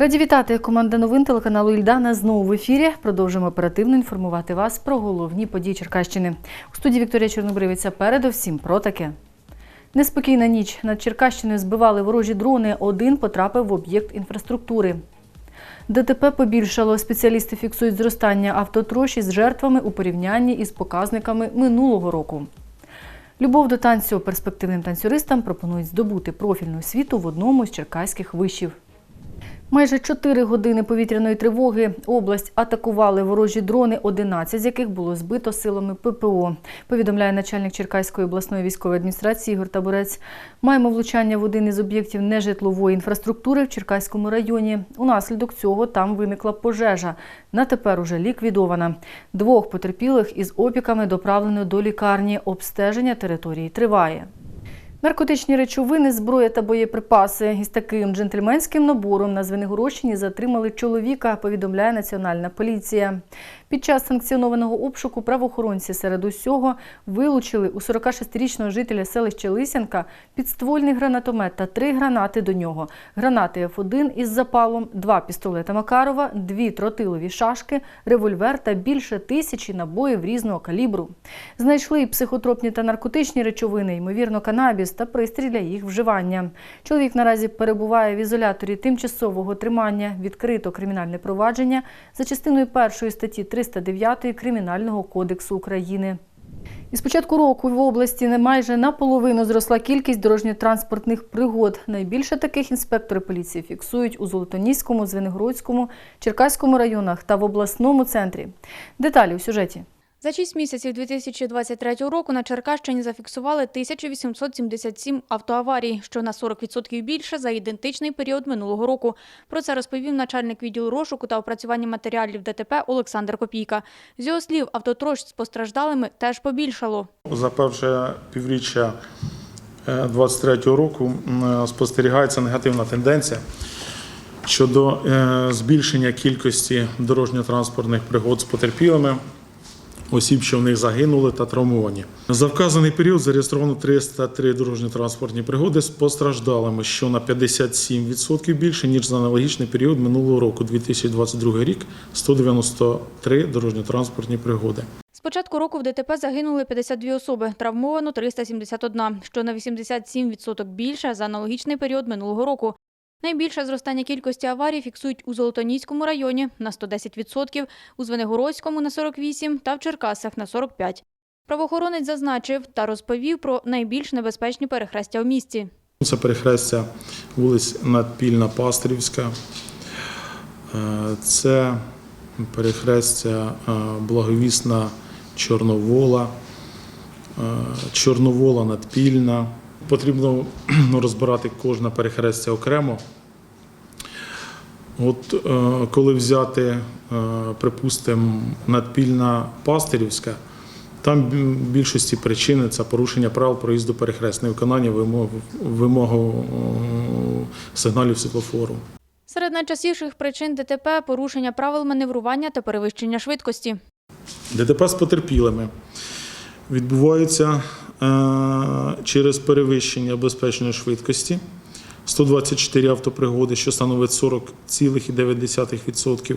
Раді вітати команда новин телеканалу Ільдана знову в ефірі. Продовжуємо оперативно інформувати вас про головні події Черкащини. У студії Вікторія Чорнобривиця передовсім про таке. Неспокійна ніч. Над Черкащиною збивали ворожі дрони. Один потрапив в об'єкт інфраструктури. ДТП побільшало. Спеціалісти фіксують зростання автотроші з жертвами у порівнянні із показниками минулого року. Любов до танцю перспективним танцюристам пропонують здобути профільну освіту в одному з черкаських вишів. Майже 4 години повітряної тривоги область атакували ворожі дрони, 11 з яких було збито силами ППО. Повідомляє начальник Черкаської обласної військової адміністрації Ігор Табурець. Маємо влучання в один із об'єктів нежитлової інфраструктури в Черкаському районі. Унаслідок цього там виникла пожежа. На тепер уже ліквідована. Двох потерпілих із опіками доправлено до лікарні. Обстеження території триває. Наркотичні речовини, зброя та боєприпаси. Із таким джентльменським набором на Звенигородщині затримали чоловіка, повідомляє Національна поліція. Під час санкціонованого обшуку правоохоронці серед усього вилучили у 46-річного жителя селища Лисянка підствольний гранатомет та три гранати до нього. Гранати Ф1 із запалом, два пістолета Макарова, дві тротилові шашки, револьвер та більше тисячі набоїв різного калібру. Знайшли й психотропні та наркотичні речовини, ймовірно, канабіс та пристрій для їх вживання. Чоловік наразі перебуває в ізоляторі тимчасового тримання. Відкрито кримінальне провадження за частиною першої статті 309 Кримінального кодексу України. Із початку року в області не майже наполовину зросла кількість дорожньо-транспортних пригод. Найбільше таких інспектори поліції фіксують у Золотоніському, Звенигородському, Черкаському районах та в обласному центрі. Деталі у сюжеті. За 6 місяців 2023 року на Черкащині зафіксували 1877 автоаварій, що на 40% більше за ідентичний період минулого року. Про це розповів начальник відділу розшуку та опрацювання матеріалів ДТП Олександр Копійка. З його слів, автотроч з постраждалими теж побільшало. За перше півріччя 2023 року спостерігається негативна тенденція щодо е, збільшення кількості дорожньо-транспортних пригод з потерпілими, осіб, що в них загинули та травмовані. За вказаний період зареєстровано 303 дорожньо-транспортні пригоди з постраждалими, що на 57% більше, ніж за аналогічний період минулого року, 2022 рік, 193 дорожньо-транспортні пригоди. З початку року в ДТП загинули 52 особи, травмовано 371, що на 87% більше за аналогічний період минулого року. Найбільше зростання кількості аварій фіксують у Золотоніському районі на 110%, у Звенигородському на 48% та в Черкасах на 45%. Правоохоронець зазначив та розповів про найбільш небезпечні перехрестя в місті. Це перехрестя вулиць Надпільна Пастрівська. Е, Це перехрестя е, Благовісна Чорновола, е, Чорновола Надпільна. Потрібно ну, розбирати кожне перехрестя окремо. От е, коли взяти, е, припустимо, Надпільна Пастирівська, там в більшості причини це порушення правил проїзду перехрест, невиконання вимог, вимог е, сигналів світлофору. Серед найчастіших причин ДТП – порушення правил маневрування та перевищення швидкості. ДТП з потерпілими відбуваються е, через перевищення безпечної швидкості. 124 автопригоди, що становить 40,9%.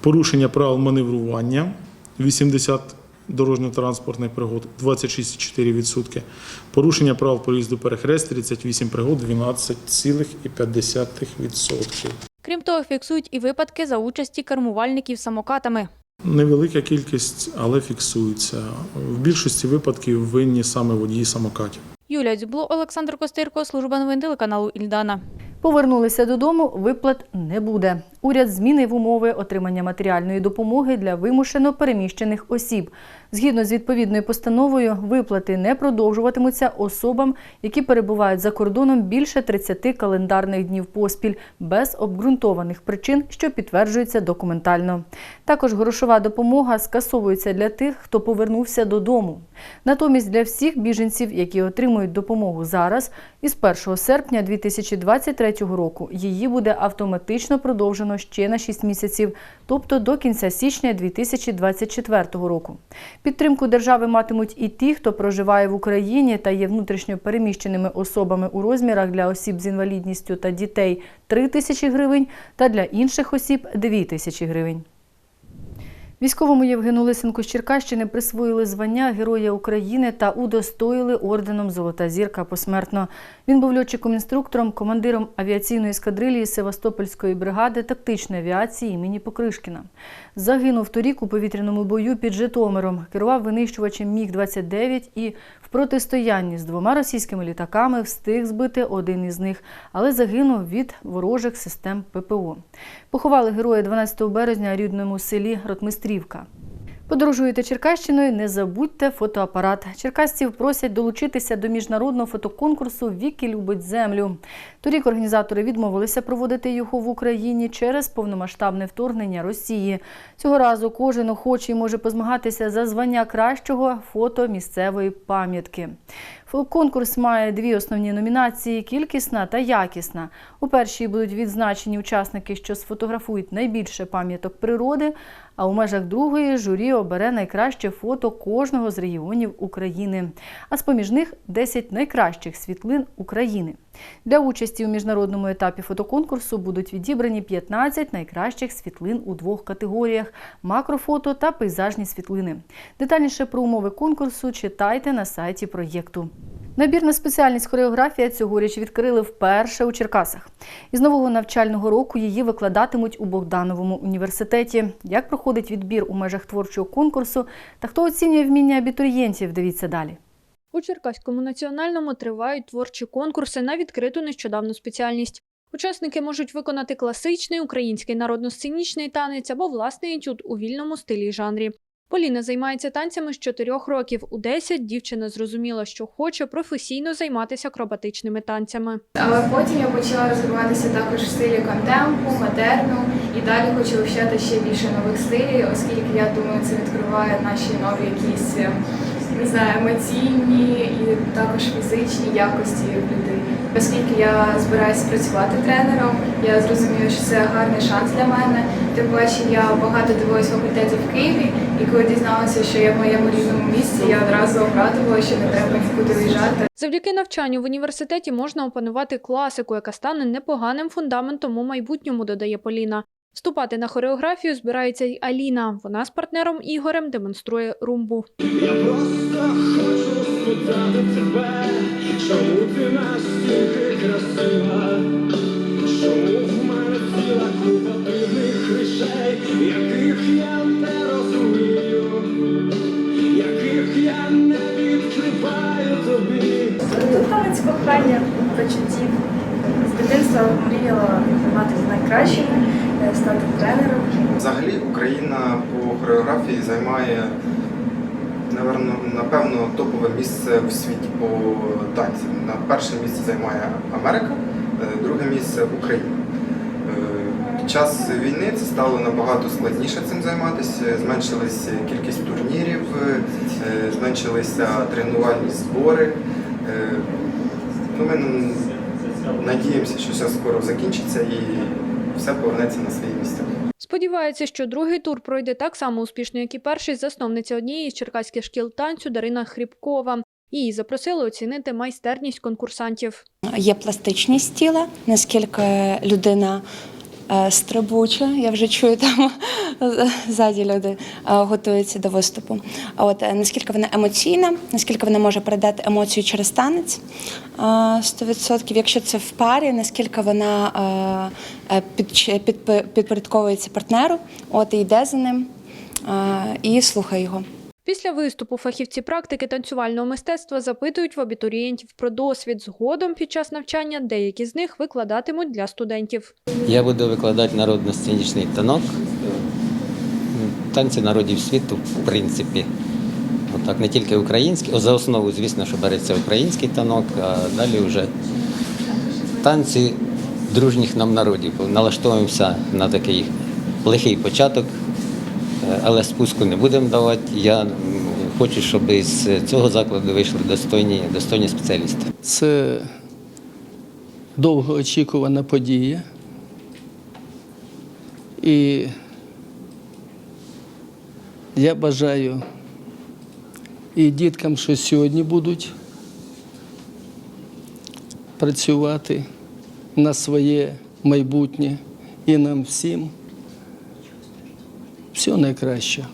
Порушення правил маневрування 80 дорожньо-транспортних пригод 26,4%. Порушення правил проїзду перехрест 38 пригод 12,5%. Крім того, фіксують і випадки за участі кермувальників самокатами. Невелика кількість, але фіксується. В більшості випадків винні саме водії самокатів. Юлія Дзюбло, Олександр Костирко, служба новин телеканалу Ільдана. Повернулися додому, виплат не буде. Уряд змінив умови отримання матеріальної допомоги для вимушено переміщених осіб. Згідно з відповідною постановою, виплати не продовжуватимуться особам, які перебувають за кордоном більше 30 календарних днів поспіль без обґрунтованих причин, що підтверджуються документально. Також грошова допомога скасовується для тих, хто повернувся додому. Натомість для всіх біженців, які отримують допомогу зараз, із 1 серпня 2023 року її буде автоматично продовжено ще на 6 місяців, тобто до кінця січня 2024 року. Підтримку держави матимуть і ті, хто проживає в Україні та є внутрішньо переміщеними особами у розмірах для осіб з інвалідністю та дітей 3 тисячі гривень та для інших осіб 2 тисячі гривень. Військовому Євгену Лисенку з Черкащини присвоїли звання Героя України та удостоїли орденом Золота зірка посмертно. Він був льотчиком-інструктором, командиром авіаційної ескадрилії Севастопольської бригади тактичної авіації імені Покришкіна. Загинув торік у повітряному бою під Житомиром, керував винищувачем Міг-29 і в протистоянні з двома російськими літаками встиг збити один із них, але загинув від ворожих систем ППО. Поховали героя 12 березня рідному селі Ротмистрівка. Подорожуєте Черкащиною, не забудьте фотоапарат. Черкасців просять долучитися до міжнародного фотоконкурсу Віки любить землю. Торік організатори відмовилися проводити його в Україні через повномасштабне вторгнення Росії. Цього разу кожен охочий може позмагатися за звання кращого фото місцевої пам'ятки. Конкурс має дві основні номінації кількісна та якісна. У першій будуть відзначені учасники, що сфотографують найбільше пам'яток природи, а у межах другої журі обере найкраще фото кожного з регіонів України. А з-поміж них 10 найкращих світлин України. Для участі у міжнародному етапі фотоконкурсу будуть відібрані 15 найкращих світлин у двох категоріях макрофото та пейзажні світлини. Детальніше про умови конкурсу читайте на сайті проєкту. Набір на спеціальність хореографія цьогоріч відкрили вперше у Черкасах. Із нового навчального року її викладатимуть у Богдановому університеті. Як проходить відбір у межах творчого конкурсу та хто оцінює вміння абітурієнтів, дивіться далі. У Черкаському національному тривають творчі конкурси на відкриту нещодавну спеціальність. Учасники можуть виконати класичний український народно-сценічний танець або власний етюд у вільному стилі й жанрі. Поліна займається танцями з чотирьох років. У 10 дівчина зрозуміла, що хоче професійно займатися акробатичними танцями. Але потім я почала розвиватися також в стилі контемпу, модерну і далі хочу вивчати ще більше нових стилів, оскільки я думаю, це відкриває наші нові якісь не знаю, емоційні і також фізичні якості людині. Оскільки я збираюся працювати тренером, я зрозуміла, що це гарний шанс для мене. Тим паче я багато дивилась факультетів в Києві, і коли дізналася, що я в моєму рідному місці, я одразу обрадувала, що не треба нікуди виїжджати. Завдяки навчанню в університеті можна опанувати класику, яка стане непоганим фундаментом у майбутньому, додає Поліна. Вступати на хореографію збирається й Аліна. Вона з партнером Ігорем демонструє румбу. Я просто хочу спитати тебе, чому ти настільки красива, чому в мене ціла купа дивних речей, яких я не розумію, яких я не відкриваю тобі. Танець кохання, почуттів. З дитинства мріяла мати найкращими, стати тренером. Взагалі Україна по хореографії займає наверно, напевно топове місце в світі по танцям. На перше місце займає Америка, е, друге місце Україна. Е, Під час війни це стало набагато складніше цим займатися. Зменшилася кількість турнірів, е, зменшилися тренувальні збори. Ну, ми надіємося, що все скоро закінчиться і все повернеться на свої місця. Сподівається, що другий тур пройде так само успішно, як і перший, засновниця однієї з черкаських шкіл танцю Дарина Хрібкова. Її запросили оцінити майстерність конкурсантів. Є пластичність тіла, наскільки людина стрибуча, я вже чую там ззаді люди е, готуються до виступу. А от е, наскільки вона емоційна, наскільки вона може передати емоцію через танець е, 100%. Якщо це в парі, наскільки вона е, е, підпорядковується партнеру, от і йде за ним е, і слухає його. Після виступу фахівці практики танцювального мистецтва запитують в абітурієнтів про досвід. Згодом під час навчання деякі з них викладатимуть для студентів. Я буду викладати народно-сценічний танок, танці народів світу, в принципі. Отак, не тільки український, за основу, звісно, що береться український танок, а далі вже танці дружніх нам народів. Налаштовуємося на такий лихий початок, але спуску не будемо давати. Я хочу, щоб з цього закладу вийшли достойні, достойні спеціалісти. Це довгоочікувана подія. І я бажаю і діткам, що сьогодні будуть працювати на своє майбутнє і нам всім всього найкращого.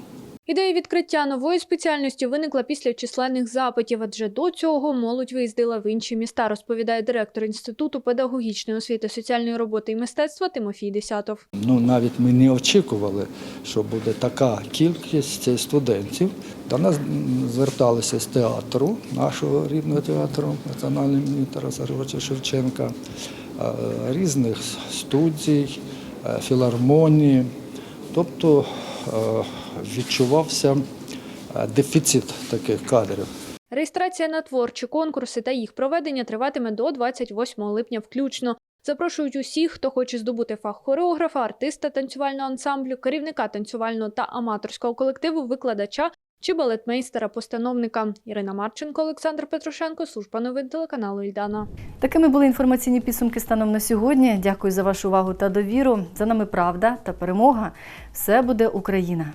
Ідея відкриття нової спеціальності виникла після численних запитів, адже до цього молодь виїздила в інші міста, розповідає директор Інституту педагогічної освіти, соціальної роботи і мистецтва Тимофій Десятов. Ну, навіть ми не очікували, що буде така кількість студентів. До нас зверталися з театру, нашого рідного театру Національного імені Тараса Григоровича Шевченка, різних студій, е, філармонії. Тобто відчувався е, дефіцит таких кадрів. Реєстрація на творчі конкурси та їх проведення триватиме до 28 липня включно. Запрошують усіх, хто хоче здобути фах хореографа, артиста танцювального ансамблю, керівника танцювального та аматорського колективу, викладача чи балетмейстера-постановника. Ірина Марченко, Олександр Петрушенко, служба новин телеканалу Ільдана. Такими були інформаційні підсумки станом на сьогодні. Дякую за вашу увагу та довіру. За нами правда та перемога. Все буде Україна.